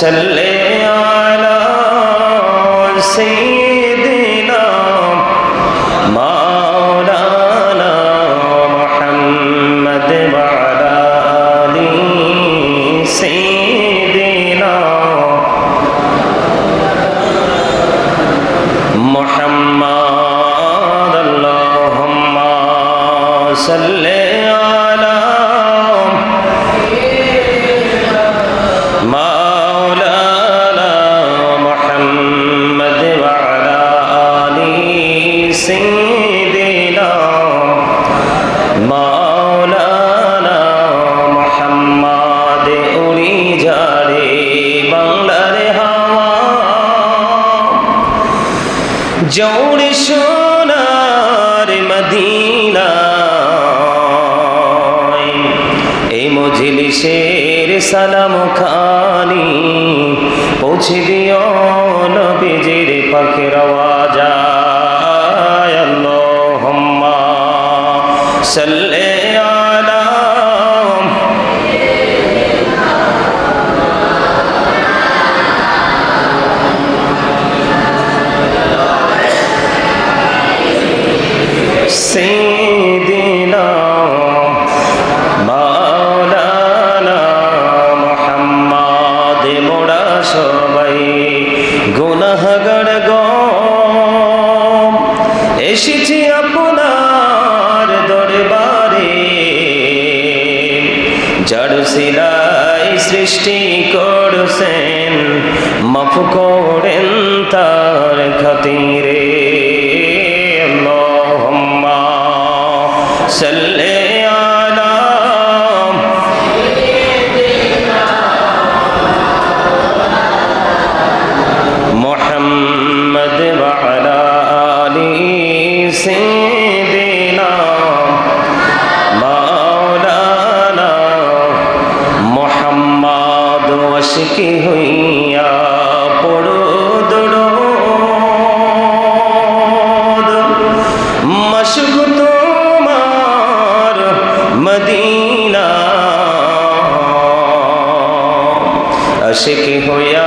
sallallahu سيدنا مولانا محمد মোড়া সবাই গুনাহগার গম এসেছি আপনার দরবারে। যার সিলাই সৃষ্টি করছেন, মাফ করেন তার খাতিরে। ইশক তোমার মদিনা। আশিক হইয়া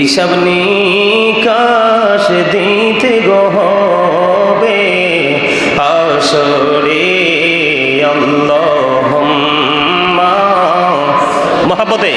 হিসাব নিকাশ দিতে গহবে আসরে মহাপতে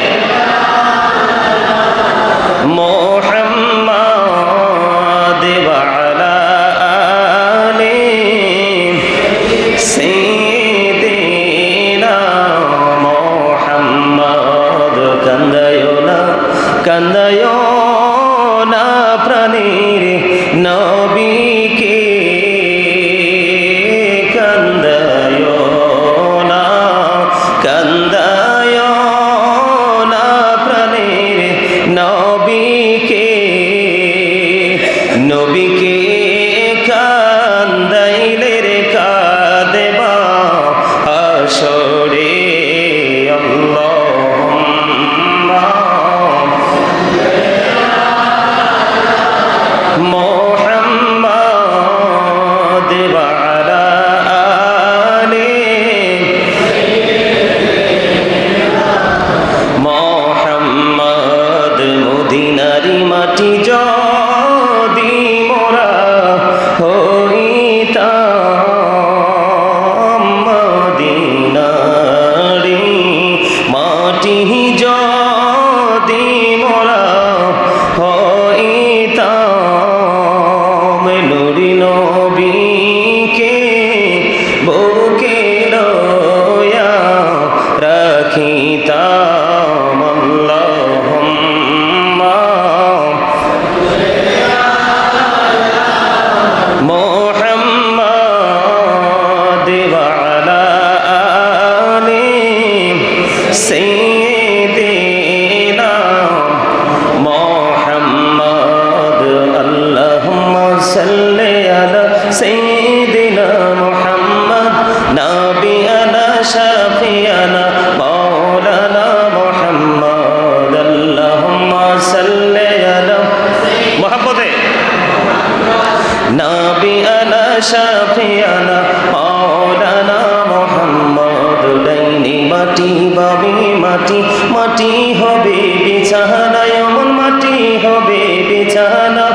মাটি হবে বিছানা, এমন মাটি হবে বিছানা।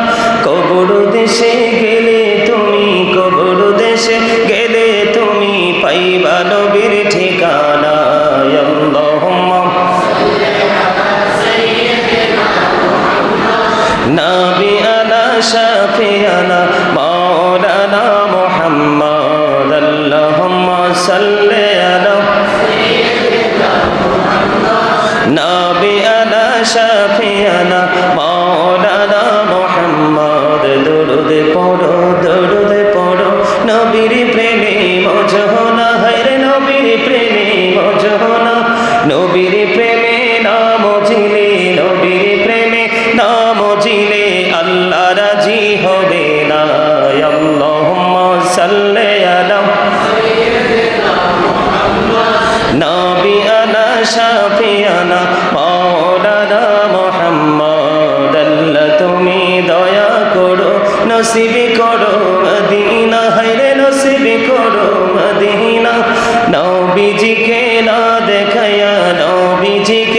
কবর দেশে গেলে তুমি, কবর দেশে গেলে তুমি পাইবা নবীর ঠিকানা। না আনা সাফিয়ানা নসিবি করো মদিনা হায়রে নসিবি করো মদিনা। নবীজিকে না দেখায়া নবীজিকে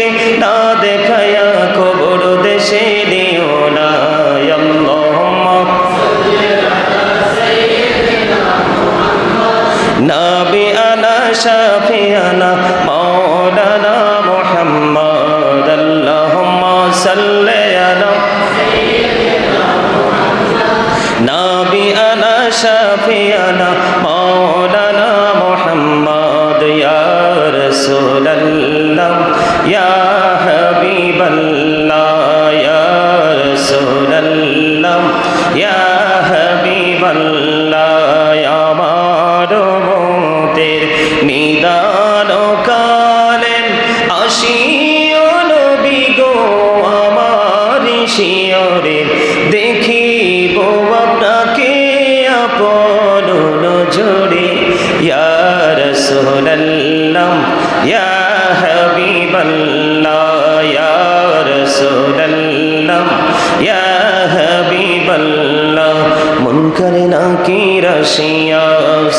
করে না কি রসিয়া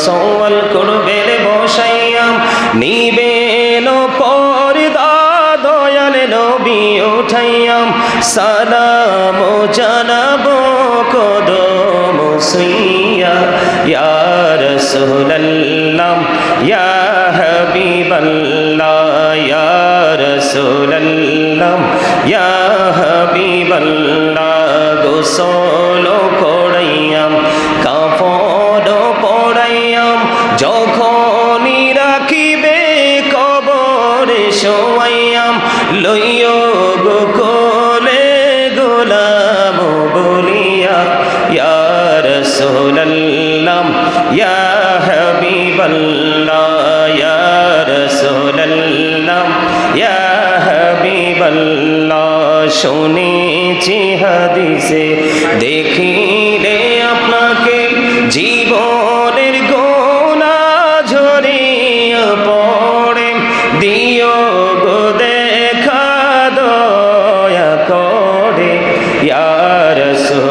সওয়াল করবে বসাইয়া। নিবেন পর্দা দয়াল নবী উঠাইয়াম সালাম জানাব কদম সুইয়া। ইয়া রাসূলুল্লাহ, ইয়া হাবিবাল্লাহ, ইয়া রাসূলুল্লাহ, ইয়া হাবিবাল্লাহ। কবরে শোয়াইয়াম লইয় গো কোলে গোলাম বলিয়া, ইয়া রাসূলুল্লাহ, ইয়া হাবিবাল্লাহ, ইয়া রাসূলুল্লাহ, ইয়া হাবিবাল্লাহ, শুনেছি হাদিসে দেখিলে রাসূলুল্লাহ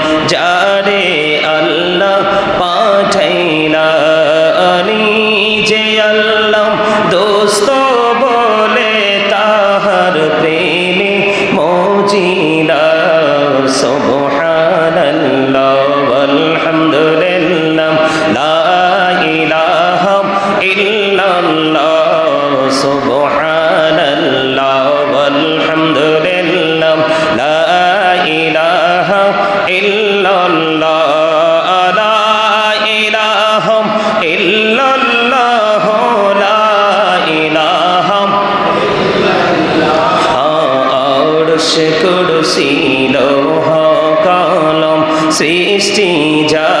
সৃষ্টি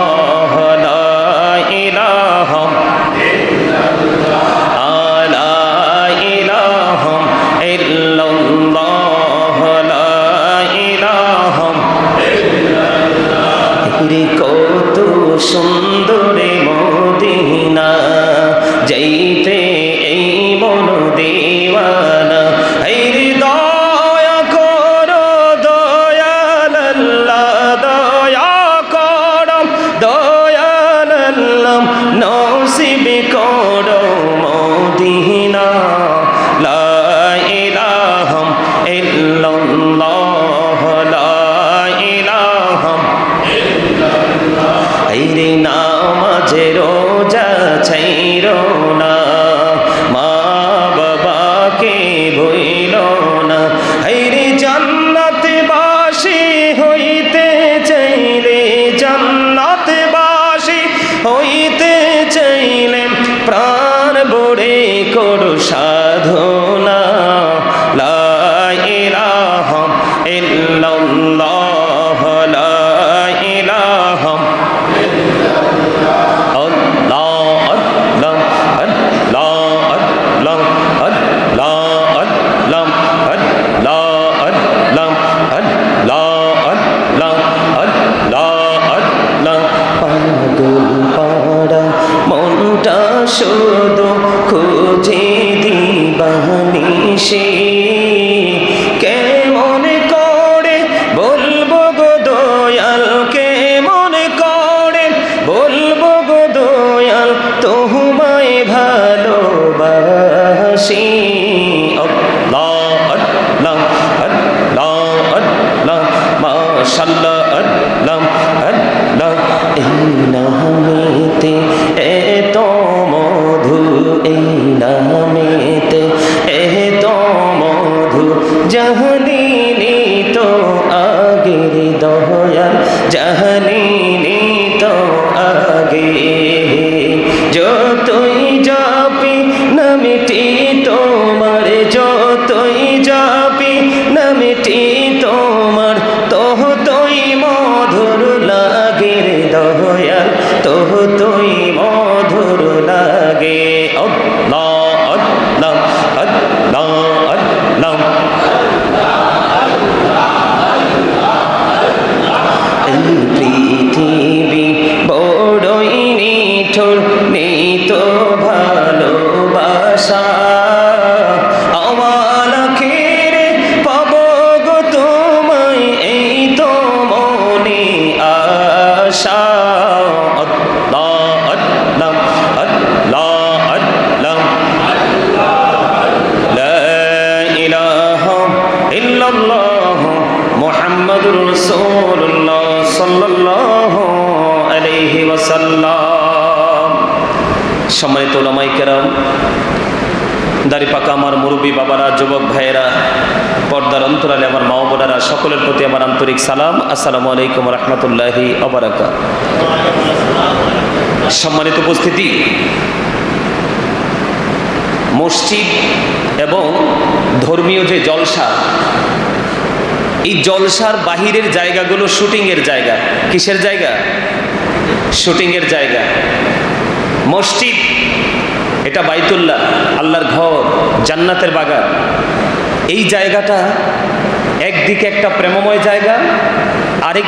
sum ঘণ্টা শুধু খুঁজে দিবা সে জাহানিনি তো আগের দয়াল। জাহানিনি আমার মুরব্বী বাবারা, যুবক ভাইয়েরা, পর্দার অন্তরালে আমার মা বোনেরা, সকলের প্রতি আমার আন্তরিক সালাম। আসসালামু আলাইকুম রহমতুল্লাহি সম্মানিত উপস্থিতি, মসজিদ এবং ধর্মীয় যে জলসা, এই জলসার বাহিরের জায়গাগুলো শুটিংয়ের জায়গা। কিসের জায়গা? শুটিংয়ের জায়গা। মসজিদ এটা বাইতুল্লাহ আল্লাহর ঘর জান্নাতের বাগান। এই জায়গাটা একদিকে একটা প্রেমময় জায়গা আরেক